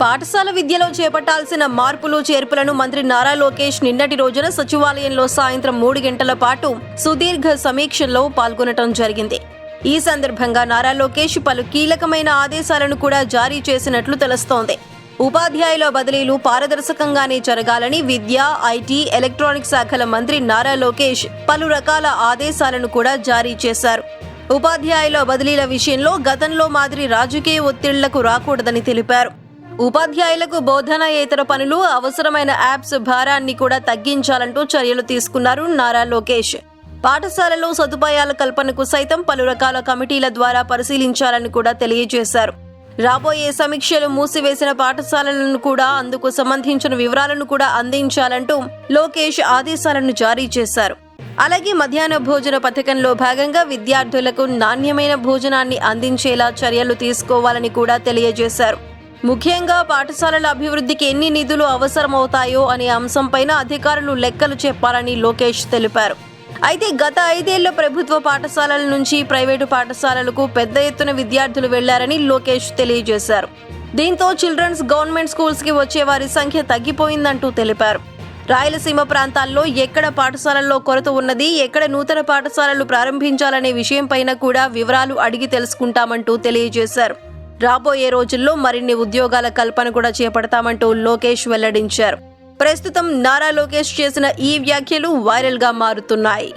పాఠశాల విద్యలో చేపట్టాల్సిన మార్పులు చేర్పులను మంత్రి నారా లోకేష్ నిన్నటి రోజున సచివాలయంలో సాయంత్రం మూడు గంటల పాటు సుదీర్ఘ సమీక్షల్లో పాల్గొనటం జరిగింది. ఈ సందర్భంగా నారా లోకేష్ పలు కీలకమైన ఆదేశాలను కూడా జారీ చేసినట్లు తెలుస్తోంది. ఉపాధ్యాయుల బదిలీలు పారదర్శకంగానే జరగాలని విద్య ఐటీ ఎలక్ట్రానిక్ శాఖల మంత్రి నారా లోకేష్ పలు రకాల ఆదేశాలను కూడా జారీ చేశారు. ఉపాధ్యాయుల బదిలీల విషయంలో గతంలో మాదిరి రాజకీయ ఒత్తిళ్ళకు రాకూడదని తెలిపారు. ఉపాధ్యాయులకు బోధనాయేతర పనులు అవసరమైన యాప్స్ భారాన్ని కూడా తగ్గించాలంటూ చర్యలు తీసుకున్నారు నారా లోకేష్. పాఠశాలలో సదుపాయాల కల్పనకు సైతం పలు రకాల కమిటీల ద్వారా పరిశీలించాలని కూడా తెలియజేశారు. రాబోయే సమీక్షలు మూసివేసిన పాఠశాలలను కూడా అందుకు సంబంధించిన వివరాలను కూడా అందించాలంటూ లోకేష్ ఆదేశాలను జారీ చేశారు. అలాగే మధ్యాహ్న భోజన పథకంలో భాగంగా విద్యార్థులకు నాణ్యమైన భోజనాన్ని అందించేలా చర్యలు తీసుకోవాలని కూడా తెలియజేశారు. ముఖ్యంగా పాఠశాలల అభివృద్ధికి ఎన్ని నిధులు అవసరమవుతాయో అనే అంశంపైన అధికారులు లెక్కలు చెప్పాలని లోకేష్ తెలిపారు. అయితే గత ఐదేళ్ళ ప్రభుత్వ పాఠశాలల నుంచి ప్రైవేటు పాఠశాలలకు పెద్ద ఎత్తున విద్యార్థులు వెళ్ళారని లోకేష్ తెలియజేశారు. దీంతో చిల్డ్రన్స్ గవర్నమెంట్ స్కూల్స్కి వచ్చే వారి సంఖ్య తగ్గిపోయిందంటూ తెలిపారు. రాయలసీమ ప్రాంతాల్లో ఎక్కడ పాఠశాలల్లో కొరత ఉన్నది ఎక్కడ నూతన పాఠశాలలు ప్రారంభించాలనే విషయంపైన కూడా వివరాలు అడిగి తెలుసుకుంటామంటూ తెలియజేశారు. రాబోయే రోజుల్లో మరిన్ని ఉద్యోగాల కల్పన కూడా చేపడతామంటూ లోకేష్ వెల్లడించారు. ప్రస్తుతం నారా లోకేష్ చేసిన ఈ వ్యాఖ్యలు వైరల్గా మారుతున్నాయి.